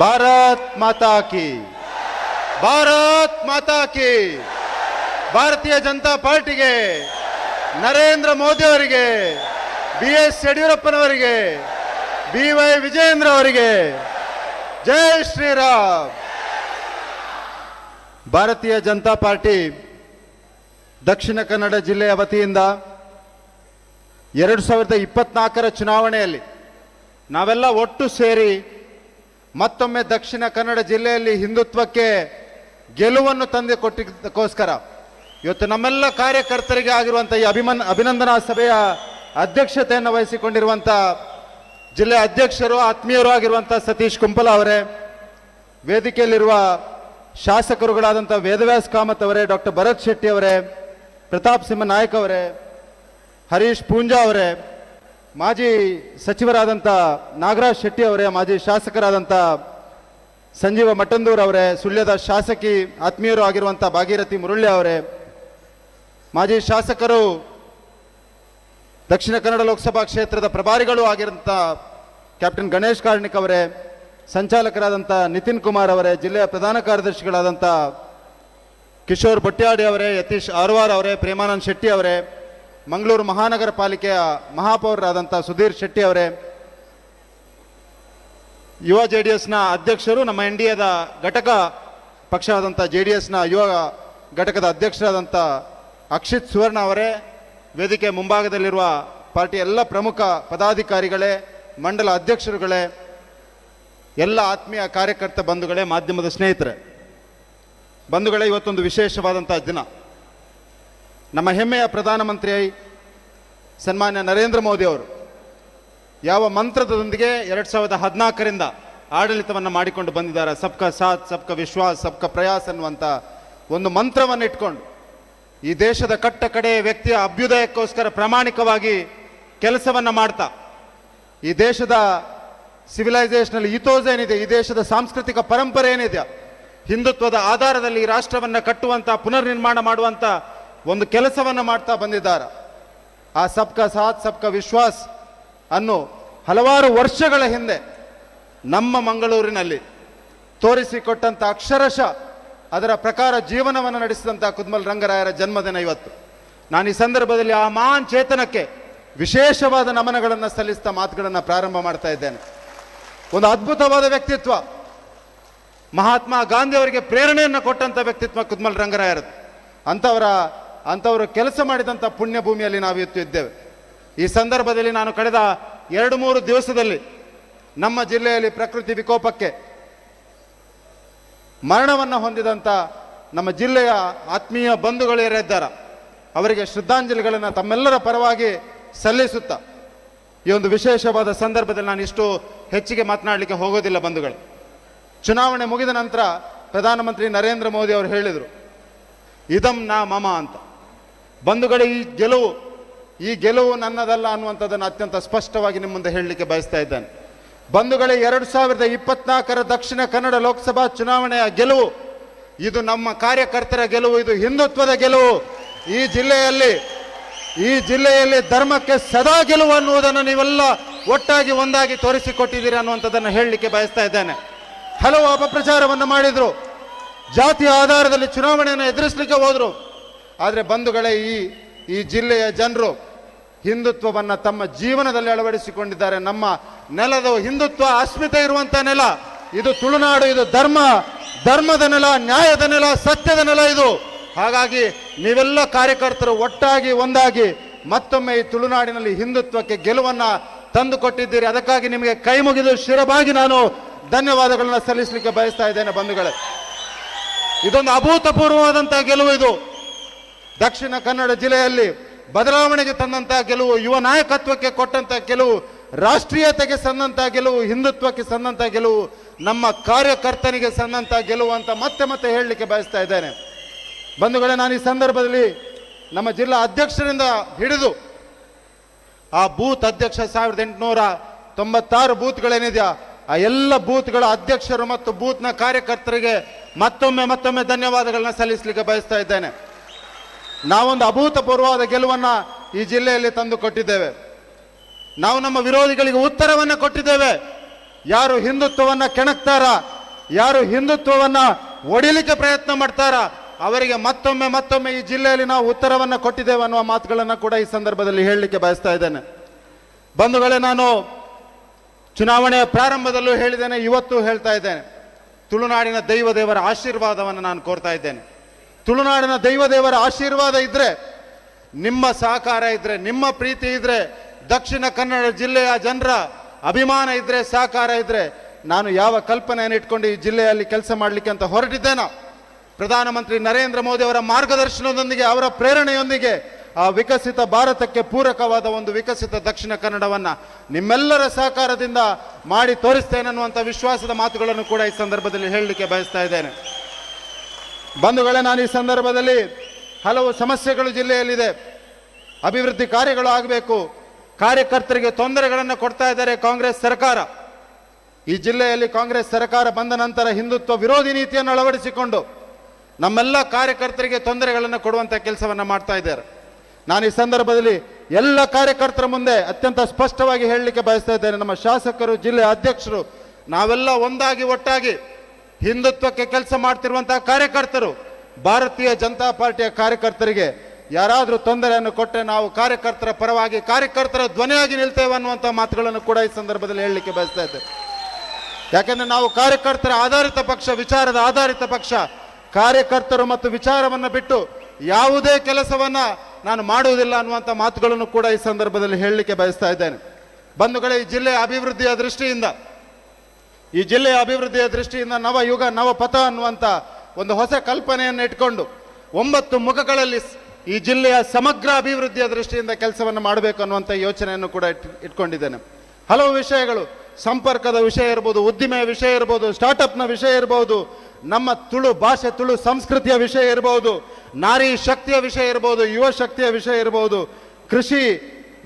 ಭಾರತ್ ಮಾತಾ ಕಿ. ಭಾರತ್ ಮಾತಾ ಕಿ. ಭಾರತೀಯ ಜನತಾ ಪಾರ್ಟಿಗೆ ನರೇಂದ್ರ ಮೋದಿ ಅವರಿಗೆ, ಬಿ ಎಸ್ ಯಡಿಯೂರಪ್ಪನವರಿಗೆ, ಬಿ ವೈ ವಿಜಯೇಂದ್ರ ಅವರಿಗೆ ಜೈ ಶ್ರೀರಾಮ್. ಭಾರತೀಯ ಜನತಾ ಪಾರ್ಟಿ ದಕ್ಷಿಣ ಕನ್ನಡ ಜಿಲ್ಲೆಯ ವತಿಯಿಂದ ಎರಡು ಸಾವಿರದ ಇಪ್ಪತ್ನಾಲ್ಕರ ಚುನಾವಣೆಯಲ್ಲಿ ನಾವೆಲ್ಲ ಒಟ್ಟು ಸೇರಿ ಮತ್ತೊಮ್ಮೆ ದಕ್ಷಿಣ ಕನ್ನಡ ಜಿಲ್ಲೆಯಲ್ಲಿ ಹಿಂದುತ್ವಕ್ಕೆ ಗೆಲುವನ್ನು ತಂದು ಕೊಟ್ಟಿದ್ದಕ್ಕೋಸ್ಕರ ಇವತ್ತು ನಮ್ಮೆಲ್ಲ ಕಾರ್ಯಕರ್ತರಿಗೆ ಆಗಿರುವಂಥ ಈ ಅಭಿಮನ್, ಅಭಿನಂದನಾ ಸಭೆಯ ಅಧ್ಯಕ್ಷತೆಯನ್ನು ವಹಿಸಿಕೊಂಡಿರುವಂಥ ಜಿಲ್ಲೆ ಅಧ್ಯಕ್ಷರು, ಆತ್ಮೀಯರು ಆಗಿರುವಂಥ ಸತೀಶ್ ಕುಂಪಲ ಅವರೇ, ವೇದಿಕೆಯಲ್ಲಿರುವ ಶಾಸಕರುಗಳಾದಂಥ ವೇದವ್ಯಾಸ್ ಕಾಮತ್ ಅವರೇ, ಡಾಕ್ಟರ್ ಭರತ್ ಶೆಟ್ಟಿ ಅವರೇ, ಪ್ರತಾಪ್ ಸಿಂಹ ನಾಯಕ್ ಅವರೇ, ಹರೀಶ್ ಪೂಂಜಾ ಅವರೇ ಮಾಜಿ ಸಚಿವರಾದಂಥ ನಾಗರಾಜ್ ಶೆಟ್ಟಿ ಅವರೇ, ಮಾಜಿ ಶಾಸಕರಾದಂಥ ಸಂಜೀವ ಮಟ್ಟಂದೂರ್ ಅವರೇ, ಸುಳ್ಯದ ಶಾಸಕಿ, ಆತ್ಮೀಯರು ಆಗಿರುವಂಥ ಭಾಗೀರಥಿ ಮುರುಳ್ಳಿ ಅವರೇ, ಮಾಜಿ ಶಾಸಕರು, ದಕ್ಷಿಣ ಕನ್ನಡ ಲೋಕಸಭಾ ಕ್ಷೇತ್ರದ ಪ್ರಭಾರಿಗಳು ಆಗಿರುವಂಥ ಕ್ಯಾಪ್ಟನ್ ಗಣೇಶ್ ಕಾರ್ಣಿಕ್ ಅವರೇ ಸಂಚಾಲಕರಾದಂಥ ನಿತಿನ್ ಕುಮಾರ್ ಅವರೇ, ಜಿಲ್ಲೆಯ ಪ್ರಧಾನ ಕಾರ್ಯದರ್ಶಿಗಳಾದಂಥ ಕಿಶೋರ್ ಬಟ್ಯಾಡಿ ಅವರೇ, ಯತೀಶ್ ಆರ್ವಾರ್ ಅವರೇ, ಪ್ರೇಮಾನಂದ್ ಶೆಟ್ಟಿ ಅವರೇ ಮಂಗಳೂರು ಮಹಾನಗರ ಪಾಲಿಕೆಯ ಮಹಾಪೌರರಾದಂಥ ಸುಧೀರ್ ಶೆಟ್ಟಿ ಅವರೇ, ಯುವ ಜೆ ಡಿ ಎಸ್ನ ಅಧ್ಯಕ್ಷರು, ನಮ್ಮ ಎನ್ ಡಿ ಎದ ಘಟಕ ಪಕ್ಷವಾದಂಥ ಜೆ ಡಿ ಎಸ್ನ ಯುವ ಘಟಕದ ಅಧ್ಯಕ್ಷರಾದಂಥ ಅಕ್ಷಿತ್ ಸುವರ್ಣ ಅವರೇ, ವೇದಿಕೆ ಮುಂಭಾಗದಲ್ಲಿರುವ ಪಾರ್ಟಿ ಎಲ್ಲ ಪ್ರಮುಖ ಪದಾಧಿಕಾರಿಗಳೇ, ಮಂಡಲ ಅಧ್ಯಕ್ಷರುಗಳೇ, ಎಲ್ಲ ಆತ್ಮೀಯ ಕಾರ್ಯಕರ್ತ ಬಂಧುಗಳೇ, ಮಾಧ್ಯಮದ ಸ್ನೇಹಿತರೆ. ಬಂಧುಗಳೇ, ಇವತ್ತೊಂದು ವಿಶೇಷವಾದಂಥ ದಿನ. ನಮ್ಮ ಹೆಮ್ಮೆಯ ಪ್ರಧಾನಮಂತ್ರಿ ಸನ್ಮಾನ್ಯ ನರೇಂದ್ರ ಮೋದಿ ಅವರು, ಯಾವ ಮಂತ್ರದೊಂದಿಗೆ ಎರಡು ಸಾವಿರದ ಹದಿನಾಲ್ಕರಿಂದ ಆಡಳಿತವನ್ನು ಮಾಡಿಕೊಂಡು ಬಂದಿದ್ದಾರೆ, ಸಬ್ಕ ಸಾಥ್, ಸಬ್ಕ ವಿಶ್ವಾಸ್, ಸಬ್ಕ ಪ್ರಯಾಸ್ ಅನ್ನುವಂಥ ಒಂದು ಮಂತ್ರವನ್ನು ಇಟ್ಕೊಂಡು ಈ ದೇಶದ ಕಟ್ಟ ಕಡೆ ವ್ಯಕ್ತಿಯ ಅಭ್ಯುದಯಕ್ಕೋಸ್ಕರ ಪ್ರಾಮಾಣಿಕವಾಗಿ ಕೆಲಸವನ್ನು ಮಾಡ್ತಾ, ಈ ದೇಶದ ಸಿವಿಲೈಸೇಷನಲ್ಲಿ ಇತೋಸ್ ಏನಿದೆ ಈ ದೇಶದ ಸಾಂಸ್ಕೃತಿಕ ಪರಂಪರೆ ಏನಿದೆ, ಹಿಂದುತ್ವದ ಆಧಾರದಲ್ಲಿ ಈ ಕಟ್ಟುವಂಥ ಪುನರ್ ನಿರ್ಮಾಣ ಮಾಡುವಂತ ಒಂದು ಕೆಲಸವನ್ನು ಮಾಡ್ತಾ ಬಂದಿದ್ದಾರೆ. ಆ ಸಬ್ಕ ಸಾಥ್, ಸಬ್ಕ ವಿಶ್ವಾಸ್ ಅನ್ನು ಹಲವಾರು ವರ್ಷಗಳ ಹಿಂದೆ ನಮ್ಮ ಮಂಗಳೂರಿನಲ್ಲಿ ತೋರಿಸಿಕೊಟ್ಟಂಥ ಅಕ್ಷರಶಃ ಅದರ ಪ್ರಕಾರ ಜೀವನವನ್ನು ನಡೆಸಿದಂಥ ಕುದ್ಮಲ್ ರಂಗರಾಯರ ಜನ್ಮದಿನ ಇವತ್ತು. ನಾನು ಈ ಸಂದರ್ಭದಲ್ಲಿ ಆ ಮಹಾನ್ ಚೇತನಕ್ಕೆ ವಿಶೇಷವಾದ ನಮನಗಳನ್ನು ಸಲ್ಲಿಸ್ತಾ ಮಾತುಗಳನ್ನು ಪ್ರಾರಂಭ ಮಾಡ್ತಾ ಇದ್ದೇನೆ. ಒಂದು ಅದ್ಭುತವಾದ ವ್ಯಕ್ತಿತ್ವ. ಮಹಾತ್ಮ ಗಾಂಧಿ ಅವರಿಗೆ ಪ್ರೇರಣೆಯನ್ನು ಕೊಟ್ಟಂಥ ವ್ಯಕ್ತಿತ್ವ ಕುದ್ಮಲ್ ರಂಗರಾಯರದ್ದು. ಅಂಥವರ ಅಂಥವರು ಕೆಲಸ ಮಾಡಿದಂಥ ಪುಣ್ಯ ಭೂಮಿಯಲ್ಲಿ ನಾವು ಇದ್ದೇವೆ. ಈ ಸಂದರ್ಭದಲ್ಲಿ ನಾನು ಕಳೆದ ಎರಡು ಮೂರು ದಿವಸದಲ್ಲಿ ನಮ್ಮ ಜಿಲ್ಲೆಯಲ್ಲಿ ಪ್ರಕೃತಿ ವಿಕೋಪಕ್ಕೆ ಮರಣವನ್ನು ಹೊಂದಿದಂಥ ನಮ್ಮ ಜಿಲ್ಲೆಯ ಆತ್ಮೀಯ ಬಂಧುಗಳು ಯಾರಿದ್ದಾರೆ ಅವರಿಗೆ ಶ್ರದ್ಧಾಂಜಲಿಗಳನ್ನು ತಮ್ಮೆಲ್ಲರ ಪರವಾಗಿ ಸಲ್ಲಿಸುತ್ತಾ ಈ ಒಂದು ವಿಶೇಷವಾದ ಸಂದರ್ಭದಲ್ಲಿ ನಾನು ಇಷ್ಟು ಹೆಚ್ಚಿಗೆ ಮಾತನಾಡಲಿಕ್ಕೆ ಹೋಗೋದಿಲ್ಲ ಬಂಧುಗಳು. ಚುನಾವಣೆ ಮುಗಿದ ನಂತರ ಪ್ರಧಾನಮಂತ್ರಿ ನರೇಂದ್ರ ಮೋದಿ ಅವರು ಹೇಳಿದರು, ಇದಂ ನಾ ಮಮ ಅಂತ. ಬಂಧುಗಳೇ, ಈ ಗೆಲುವು ಈ ಗೆಲುವು ನನ್ನದಲ್ಲ ಅನ್ನುವಂಥದ್ದನ್ನು ಅತ್ಯಂತ ಸ್ಪಷ್ಟವಾಗಿ ನಿಮ್ಮ ಮುಂದೆ ಹೇಳಲಿಕ್ಕೆ ಬಯಸ್ತಾ ಇದ್ದೇನೆ. ಬಂಧುಗಳೇ, ಎರಡು ಸಾವಿರದ ಇಪ್ಪತ್ನಾಲ್ಕರ ದಕ್ಷಿಣ ಕನ್ನಡ ಲೋಕಸಭಾ ಚುನಾವಣೆಯ ಗೆಲುವು, ಇದು ನಮ್ಮ ಕಾರ್ಯಕರ್ತರ ಗೆಲುವು, ಇದು ಹಿಂದುತ್ವದ ಗೆಲುವು. ಈ ಜಿಲ್ಲೆಯಲ್ಲಿ ಈ ಜಿಲ್ಲೆಯಲ್ಲಿ ಧರ್ಮಕ್ಕೆ ಸದಾ ಗೆಲುವು ಅನ್ನುವುದನ್ನು ನೀವೆಲ್ಲ ಒಟ್ಟಾಗಿ ಒಂದಾಗಿ ತೋರಿಸಿಕೊಟ್ಟಿದ್ದೀರಿ ಅನ್ನುವಂಥದ್ದನ್ನು ಹೇಳಲಿಕ್ಕೆ ಬಯಸ್ತಾ ಇದ್ದೇನೆ. ಹಲವು ಅಪಪ್ರಚಾರವನ್ನು ಮಾಡಿದರು. ಜಾತಿಯ ಆಧಾರದಲ್ಲಿ ಚುನಾವಣೆಯನ್ನು ಎದುರಿಸಲಿಕ್ಕೆ ಹೋದ್ರು. ಆದರೆ ಬಂಧುಗಳೇ, ಈ ಈ ಜಿಲ್ಲೆಯ ಜನರು ಹಿಂದುತ್ವವನ್ನು ತಮ್ಮ ಜೀವನದಲ್ಲಿ ಅಳವಡಿಸಿಕೊಂಡಿದ್ದಾರೆ. ನಮ್ಮ ನೆಲದ ಹಿಂದುತ್ವ ಅಸ್ಮಿತೆ ಇರುವಂಥ ನೆಲ. ಇದು ತುಳುನಾಡು, ಇದು ಧರ್ಮ. ಧರ್ಮದ ನೆಲ, ನ್ಯಾಯದ ನೆಲ, ಸತ್ಯದ ನೆಲ ಇದು. ಹಾಗಾಗಿ ನೀವೆಲ್ಲ ಕಾರ್ಯಕರ್ತರು ಒಟ್ಟಾಗಿ, ಒಂದಾಗಿ ಮತ್ತೊಮ್ಮೆ ಈ ತುಳುನಾಡಿನಲ್ಲಿ ಹಿಂದುತ್ವಕ್ಕೆ ಗೆಲುವನ್ನು ತಂದು ಕೊಟ್ಟಿದ್ದೀರಿ ಅದಕ್ಕಾಗಿ ನಿಮಗೆ ಕೈ ಮುಗಿದು ಶಿರಬಾಗಿ ನಾನು ಧನ್ಯವಾದಗಳನ್ನು ಸಲ್ಲಿಸಲಿಕ್ಕೆ ಬಯಸ್ತಾ ಇದ್ದೇನೆ ಬಂಧುಗಳೇ. ಇದೊಂದು ಅಭೂತಪೂರ್ವವಾದಂತಹ ಗೆಲುವು ಇದು. ದಕ್ಷಿಣ ಕನ್ನಡ ಜಿಲ್ಲೆಯಲ್ಲಿ ಬದಲಾವಣೆಗೆ ತಂದಂತಹ ಗೆಲುವು, ಯುವ ನಾಯಕತ್ವಕ್ಕೆ ಕೊಟ್ಟಂತ ಕೆಲವು ರಾಷ್ಟ್ರೀಯತೆಗೆ ಸಂದಂತ ಗೆಲುವು, ಹಿಂದುತ್ವಕ್ಕೆ ಸಂದಂತ ಗೆಲುವು, ನಮ್ಮ ಕಾರ್ಯಕರ್ತನಿಗೆ ಸಂದಂತ ಗೆಲುವು ಅಂತ ಮತ್ತೆ ಮತ್ತೆ ಹೇಳಲಿಕ್ಕೆ ಬಯಸ್ತಾ ಇದ್ದೇನೆ. ಬಂಧುಗಳೇ, ನಾನು ಈ ಸಂದರ್ಭದಲ್ಲಿ ನಮ್ಮ ಜಿಲ್ಲಾ ಅಧ್ಯಕ್ಷರಿಂದ ಹಿಡಿದು ಆ ಬೂತ್ ಅಧ್ಯಕ್ಷ ಸಾವಿರದ ಎಂಟುನೂರ ತೊಂಬತ್ತಾರು ಬೂತ್ಗಳೇನಿದೆಯಾ ಆ ಎಲ್ಲ ಬೂತ್ಗಳ ಅಧ್ಯಕ್ಷರು ಮತ್ತು ಬೂತ್ನ ಕಾರ್ಯಕರ್ತರಿಗೆ ಮತ್ತೊಮ್ಮೆ ಮತ್ತೊಮ್ಮೆ ಧನ್ಯವಾದಗಳನ್ನ ಸಲ್ಲಿಸಲಿಕ್ಕೆ ಬಯಸ್ತಾ ಇದ್ದೇನೆ. ನಾವೊಂದು ಅಭೂತಪೂರ್ವವಾದ ಗೆಲುವನ್ನ ಈ ಜಿಲ್ಲೆಯಲ್ಲಿ ತಂದು ಕೊಟ್ಟಿದ್ದೇವೆ. ನಾವು ನಮ್ಮ ವಿರೋಧಿಗಳಿಗೆ ಉತ್ತರವನ್ನು ಕೊಟ್ಟಿದ್ದೇವೆ. ಯಾರು ಹಿಂದುತ್ವವನ್ನ ಕೆಣಕ್ತಾರ, ಯಾರು ಹಿಂದುತ್ವವನ್ನ ಒಡಿಲಿಕ್ಕೆ ಪ್ರಯತ್ನ ಮಾಡ್ತಾರ, ಅವರಿಗೆ ಮತ್ತೊಮ್ಮೆ ಮತ್ತೊಮ್ಮೆ ಈ ಜಿಲ್ಲೆಯಲ್ಲಿ ನಾವು ಉತ್ತರವನ್ನು ಕೊಟ್ಟಿದ್ದೇವೆ ಅನ್ನುವ ಮಾತುಗಳನ್ನು ಕೂಡ ಈ ಸಂದರ್ಭದಲ್ಲಿ ಹೇಳಲಿಕ್ಕೆ ಬಯಸ್ತಾ ಇದ್ದೇನೆ. ಬಂಧುಗಳೇ ನಾನು ಚುನಾವಣೆಯ ಪ್ರಾರಂಭದಲ್ಲೂ ಹೇಳಿದ್ದೇನೆ, ಇವತ್ತು ಹೇಳ್ತಾ ಇದ್ದೇನೆ. ತುಳುನಾಡಿನ ದೈವ ದೇವರ ಆಶೀರ್ವಾದವನ್ನು ನಾನು ಕೋರ್ತಾ ಇದ್ದೇನೆ. ತುಳುನಾಡಿನ ದೈವದೇವರ ಆಶೀರ್ವಾದ ಇದ್ರೆ, ನಿಮ್ಮ ಸಹಕಾರ ಇದ್ರೆ, ನಿಮ್ಮ ಪ್ರೀತಿ ಇದ್ರೆ, ದಕ್ಷಿಣ ಕನ್ನಡ ಜಿಲ್ಲೆಯ ಜನರ ಅಭಿಮಾನ ಇದ್ರೆ, ಸಹಕಾರ ಇದ್ರೆ, ನಾನು ಯಾವ ಕಲ್ಪನೆಯನ್ನು ಇಟ್ಕೊಂಡು ಈ ಜಿಲ್ಲೆಯಲ್ಲಿ ಕೆಲಸ ಮಾಡಲಿಕ್ಕೆ ಅಂತ ಹೊರಟಿದ್ದೇನೋ, ಪ್ರಧಾನಮಂತ್ರಿ ನರೇಂದ್ರ ಮೋದಿ ಅವರ ಮಾರ್ಗದರ್ಶನದೊಂದಿಗೆ, ಅವರ ಪ್ರೇರಣೆಯೊಂದಿಗೆ ಆ ವಿಕಸಿತ ಭಾರತಕ್ಕೆ ಪೂರಕವಾದ ಒಂದು ವಿಕಸಿತ ದಕ್ಷಿಣ ಕನ್ನಡವನ್ನು ನಿಮ್ಮೆಲ್ಲರ ಸಹಕಾರದಿಂದ ಮಾಡಿ ತೋರಿಸ್ತೇನೆ ಅನ್ನುವಂಥ ವಿಶ್ವಾಸದ ಮಾತುಗಳನ್ನು ಕೂಡ ಈ ಸಂದರ್ಭದಲ್ಲಿ ಹೇಳಲಿಕ್ಕೆ ಬಯಸ್ತಾ ಇದ್ದೇನೆ. ಬಂಧುಗಳೇ, ನಾನು ಈ ಸಂದರ್ಭದಲ್ಲಿ ಹಲವು ಸಮಸ್ಯೆಗಳು ಜಿಲ್ಲೆಯಲ್ಲಿದೆ. ಅಭಿವೃದ್ಧಿ ಕಾರ್ಯಗಳು ಆಗಬೇಕು. ಕಾರ್ಯಕರ್ತರಿಗೆ ತೊಂದರೆಗಳನ್ನು ಕೊಡ್ತಾ ಇದ್ದಾರೆ ಕಾಂಗ್ರೆಸ್ ಸರ್ಕಾರ. ಈ ಜಿಲ್ಲೆಯಲ್ಲಿ ಕಾಂಗ್ರೆಸ್ ಸರ್ಕಾರ ಬಂದ ನಂತರ ಹಿಂದುತ್ವ ವಿರೋಧಿ ನೀತಿಯನ್ನು ಅಳವಡಿಸಿಕೊಂಡು ನಮ್ಮೆಲ್ಲ ಕಾರ್ಯಕರ್ತರಿಗೆ ತೊಂದರೆಗಳನ್ನು ಕೊಡುವಂಥ ಕೆಲಸವನ್ನು ಮಾಡ್ತಾ ಇದ್ದಾರೆ. ನಾನು ಈ ಸಂದರ್ಭದಲ್ಲಿ ಎಲ್ಲ ಕಾರ್ಯಕರ್ತರ ಮುಂದೆ ಅತ್ಯಂತ ಸ್ಪಷ್ಟವಾಗಿ ಹೇಳಲಿಕ್ಕೆ ಬಯಸ್ತಾ ಇದ್ದೇನೆ. ನಮ್ಮ ಶಾಸಕರು, ಜಿಲ್ಲೆ ಅಧ್ಯಕ್ಷರು, ನಾವೆಲ್ಲ ಒಂದಾಗಿ ಒಟ್ಟಾಗಿ ಹಿಂದುತ್ವಕ್ಕೆ ಕೆಲಸ ಮಾಡ್ತಿರುವಂತಹ ಕಾರ್ಯಕರ್ತರು, ಭಾರತೀಯ ಜನತಾ ಪಾರ್ಟಿಯ ಕಾರ್ಯಕರ್ತರಿಗೆ ಯಾರಾದರೂ ತೊಂದರೆಯನ್ನು ಕೊಟ್ಟರೆ ನಾವು ಕಾರ್ಯಕರ್ತರ ಪರವಾಗಿ ಕಾರ್ಯಕರ್ತರ ಧ್ವನಿಯಾಗಿ ನಿಲ್ತೇವೆ ಅನ್ನುವಂಥ ಮಾತುಗಳನ್ನು ಕೂಡ ಈ ಸಂದರ್ಭದಲ್ಲಿ ಹೇಳಲಿಕ್ಕೆ ಬಯಸ್ತಾ ಇದ್ದೆ ಯಾಕಂದ್ರೆ ನಾವು ಕಾರ್ಯಕರ್ತರ ಆಧಾರಿತ ಪಕ್ಷ, ವಿಚಾರದ ಆಧಾರಿತ ಪಕ್ಷ. ಕಾರ್ಯಕರ್ತರು ಮತ್ತು ವಿಚಾರವನ್ನು ಬಿಟ್ಟು ಯಾವುದೇ ಕೆಲಸವನ್ನ ನಾನು ಮಾಡುವುದಿಲ್ಲ ಅನ್ನುವಂಥ ಮಾತುಗಳನ್ನು ಕೂಡ ಈ ಸಂದರ್ಭದಲ್ಲಿ ಹೇಳಲಿಕ್ಕೆ ಬಯಸ್ತಾ ಇದ್ದೇನೆ. ಬಂಧುಗಳೇ, ಈ ಜಿಲ್ಲೆಯ ಅಭಿವೃದ್ಧಿಯ ದೃಷ್ಟಿಯಿಂದ ಈ ಜಿಲ್ಲೆಯ ಅಭಿವೃದ್ಧಿಯ ದೃಷ್ಟಿಯಿಂದ ನವಯುಗ, ನವಪಥ ನವ ಪಥ ಅನ್ನುವಂಥ ಒಂದು ಹೊಸ ಕಲ್ಪನೆಯನ್ನು ಇಟ್ಕೊಂಡು ಒಂಬತ್ತು ಮುಖಗಳಲ್ಲಿ ಈ ಜಿಲ್ಲೆಯ ಸಮಗ್ರ ಅಭಿವೃದ್ಧಿಯ ದೃಷ್ಟಿಯಿಂದ ಕೆಲಸವನ್ನು ಮಾಡಬೇಕು ಅನ್ನುವಂಥ ಯೋಚನೆಯನ್ನು ಕೂಡ ಇಟ್, ಇಟ್ಕೊಂಡಿದ್ದೇನೆ. ಹಲವು ವಿಷಯಗಳು, ಸಂಪರ್ಕದ ವಿಷಯ ಇರ್ಬೋದು, ಉದ್ದಿಮೆಯ ವಿಷಯ ಇರ್ಬೋದು ಸ್ಟಾರ್ಟಪ್ನ ವಿಷಯ ಇರ್ಬೋದು, ನಮ್ಮ ತುಳು ಭಾಷೆ, ತುಳು ಸಂಸ್ಕೃತಿಯ ವಿಷಯ ಇರ್ಬೋದು, ನಾರಿ ಶಕ್ತಿಯ ವಿಷಯ ಇರ್ಬೋದು, ಯುವ ಶಕ್ತಿಯ ವಿಷಯ ಇರ್ಬೋದು, ಕೃಷಿ,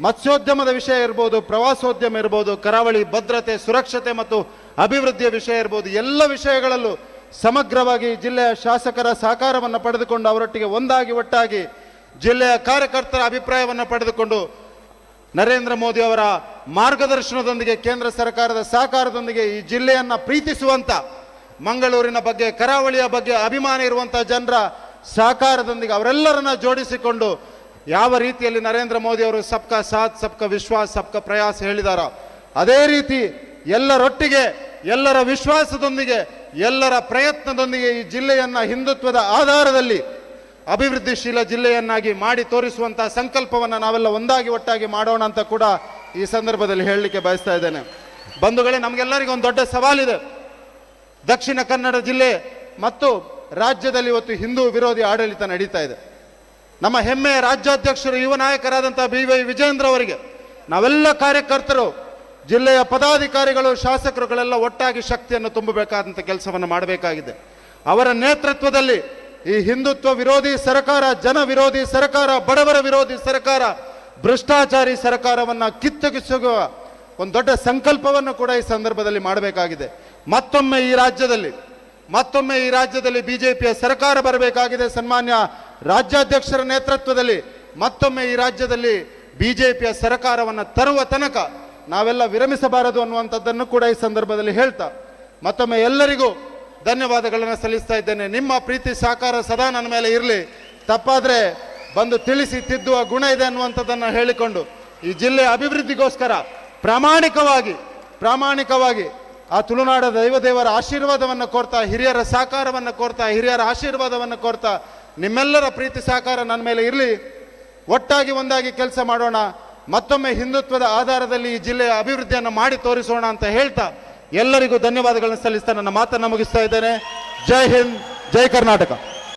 ಮತ್ಸ್ಯೋದ್ಯಮದ ವಿಷಯ ಇರ್ಬೋದು, ಪ್ರವಾಸೋದ್ಯಮ ಇರ್ಬೋದು, ಕರಾವಳಿ ಭದ್ರತೆ, ಸುರಕ್ಷತೆ ಮತ್ತು ಅಭಿವೃದ್ಧಿಯ ವಿಷಯ ಇರ್ಬೋದು, ಎಲ್ಲ ವಿಷಯಗಳಲ್ಲೂ ಸಮಗ್ರವಾಗಿ ಜಿಲ್ಲೆಯ ಶಾಸಕರ ಸಹಕಾರವನ್ನು ಪಡೆದುಕೊಂಡು ಅವರೊಟ್ಟಿಗೆ ಒಂದಾಗಿ ಒಟ್ಟಾಗಿ ಜಿಲ್ಲೆಯ ಕಾರ್ಯಕರ್ತರ ಅಭಿಪ್ರಾಯವನ್ನು ಪಡೆದುಕೊಂಡು ನರೇಂದ್ರ ಮೋದಿ ಅವರ ಮಾರ್ಗದರ್ಶನದೊಂದಿಗೆ ಕೇಂದ್ರ ಸರ್ಕಾರದ ಸಹಕಾರದೊಂದಿಗೆ ಈ ಜಿಲ್ಲೆಯನ್ನು ಪ್ರೀತಿಸುವಂಥ ಮಂಗಳೂರಿನ ಬಗ್ಗೆ, ಕರಾವಳಿಯ ಬಗ್ಗೆ ಅಭಿಮಾನ ಇರುವಂಥ ಜನರ ಸಹಕಾರದೊಂದಿಗೆ ಅವರೆಲ್ಲರನ್ನ ಜೋಡಿಸಿಕೊಂಡು ಯಾವ ರೀತಿಯಲ್ಲಿ ನರೇಂದ್ರ ಮೋದಿ ಅವರು ಸಬ್ಕಾ ಸಾಥ್, ಸಬ್ಕಾ ವಿಶ್ವಾಸ, ಸಬ್ಕಾ ಪ್ರಯಾಸ ಹೇಳಿದಾರೋ, ಅದೇ ರೀತಿ ಎಲ್ಲರೊಟ್ಟಿಗೆ, ಎಲ್ಲರ ವಿಶ್ವಾಸದೊಂದಿಗೆ, ಎಲ್ಲರ ಪ್ರಯತ್ನದೊಂದಿಗೆ ಈ ಜಿಲ್ಲೆಯನ್ನು ಹಿಂದುತ್ವದ ಆಧಾರದಲ್ಲಿ ಅಭಿವೃದ್ಧಿಶೀಲ ಜಿಲ್ಲೆಯನ್ನಾಗಿ ಮಾಡಿ ತೋರಿಸುವಂತಹ ಸಂಕಲ್ಪವನ್ನು ನಾವೆಲ್ಲ ಒಂದಾಗಿ ಒಟ್ಟಾಗಿ ಮಾಡೋಣ ಅಂತ ಕೂಡ ಈ ಸಂದರ್ಭದಲ್ಲಿ ಹೇಳಲಿಕ್ಕೆ ಬಯಸ್ತಾ ಇದ್ದೇನೆ. ಬಂಧುಗಳೇ, ನಮಗೆಲ್ಲರಿಗೂ ಒಂದು ದೊಡ್ಡ ಸವಾಲಿದೆ. ದಕ್ಷಿಣ ಕನ್ನಡ ಜಿಲ್ಲೆ ಮತ್ತು ರಾಜ್ಯದಲ್ಲಿ ಇವತ್ತು ಹಿಂದೂ ವಿರೋಧಿ ಆಡಳಿತ ನಡೀತಾ ಇದೆ. ನಮ್ಮ ಹೆಮ್ಮೆಯ ರಾಜ್ಯಾಧ್ಯಕ್ಷರು, ಯುವ ನಾಯಕರಾದಂಥ ಬಿ ವೈ ವಿಜೇಂದ್ರ ಅವರಿಗೆ ನಾವೆಲ್ಲ ಕಾರ್ಯಕರ್ತರು ಜಿಲ್ಲೆಯ ಪದಾಧಿಕಾರಿಗಳು, ಶಾಸಕರುಗಳೆಲ್ಲ ಒಟ್ಟಾಗಿ ಶಕ್ತಿಯನ್ನು ತುಂಬಬೇಕಾದಂಥ ಕೆಲಸವನ್ನು ಮಾಡಬೇಕಾಗಿದೆ. ಅವರ ನೇತೃತ್ವದಲ್ಲಿ ಈ ಹಿಂದುತ್ವ ವಿರೋಧಿ ಸರ್ಕಾರ, ಜನ ವಿರೋಧಿ ಸರ್ಕಾರ, ಬಡವರ ವಿರೋಧಿ ಸರ್ಕಾರ, ಭ್ರಷ್ಟಾಚಾರಿ ಸರ್ಕಾರವನ್ನ ಕಿತ್ತಗಿಸುವ ಒಂದು ದೊಡ್ಡ ಸಂಕಲ್ಪವನ್ನು ಕೂಡ ಈ ಸಂದರ್ಭದಲ್ಲಿ ಮಾಡಬೇಕಾಗಿದೆ. ಮತ್ತೊಮ್ಮೆ ಈ ರಾಜ್ಯದಲ್ಲಿ, ಮತ್ತೊಮ್ಮೆ ಈ ರಾಜ್ಯದಲ್ಲಿ ಬಿಜೆಪಿಯ ಸರ್ಕಾರ ಬರಬೇಕಾಗಿದೆ ಸನ್ಮಾನ್ಯ ರಾಜ್ಯಾಧ್ಯಕ್ಷರ ನೇತೃತ್ವದಲ್ಲಿ, ಮತ್ತೊಮ್ಮೆ ಈ ರಾಜ್ಯದಲ್ಲಿ ಬಿಜೆಪಿಯ ಸರ್ಕಾರವನ್ನು ತರುವ ತನಕ ನಾವೆಲ್ಲ ವಿರಮಿಸಬಾರದು ಅನ್ನುವಂಥದ್ದನ್ನು ಕೂಡ ಈ ಸಂದರ್ಭದಲ್ಲಿ ಹೇಳ್ತಾ, ಮತ್ತೊಮ್ಮೆ ಎಲ್ಲರಿಗೂ ಧನ್ಯವಾದಗಳನ್ನು ಸಲ್ಲಿಸ್ತಾ ಇದ್ದೇನೆ. ನಿಮ್ಮ ಪ್ರೀತಿ ಸಹಕಾರ ಸದಾ ನನ್ನ ಮೇಲೆ ಇರಲಿ. ತಪ್ಪಾದ್ರೆ ಬಂದು ತಿಳಿಸಿ ತಿದ್ದುವ ಗುಣ ಇದೆ ಅನ್ನುವಂಥದ್ದನ್ನು ಹೇಳಿಕೊಂಡು ಈ ಜಿಲ್ಲೆಯ ಅಭಿವೃದ್ಧಿಗೋಸ್ಕರ ಪ್ರಾಮಾಣಿಕವಾಗಿ ಪ್ರಾಮಾಣಿಕವಾಗಿ ಆ ತುಳುನಾಡ ದೈವದೇವರ ಆಶೀರ್ವಾದವನ್ನು ಕೋರ್ತಾ, ಹಿರಿಯರ ಸಹಕಾರವನ್ನು ಕೋರ್ತಾ, ಹಿರಿಯರ ಆಶೀರ್ವಾದವನ್ನು ಕೋರ್ತಾ ನಿಮ್ಮೆಲ್ಲರ ಪ್ರೀತಿ ಸಹಕಾರ ನನ್ನ ಮೇಲೆ ಇರಲಿ. ಒಟ್ಟಾಗಿ ಒಂದಾಗಿ ಕೆಲಸ ಮಾಡೋಣ. ಮತ್ತೊಮ್ಮೆ ಹಿಂದುತ್ವದ ಆಧಾರದಲ್ಲಿ ಈ ಜಿಲ್ಲೆಯ ಅಭಿವೃದ್ಧಿಯನ್ನು ಮಾಡಿ ತೋರಿಸೋಣ ಅಂತ ಹೇಳ್ತಾ ಎಲ್ಲರಿಗೂ ಧನ್ಯವಾದಗಳನ್ನು ಸಲ್ಲಿಸ್ತಾ ನನ್ನ ಮಾತನ್ನು ಮುಗಿಸ್ತಾ ಇದ್ದೇನೆ. ಜೈ ಹಿಂದ್, ಜೈ ಕರ್ನಾಟಕ.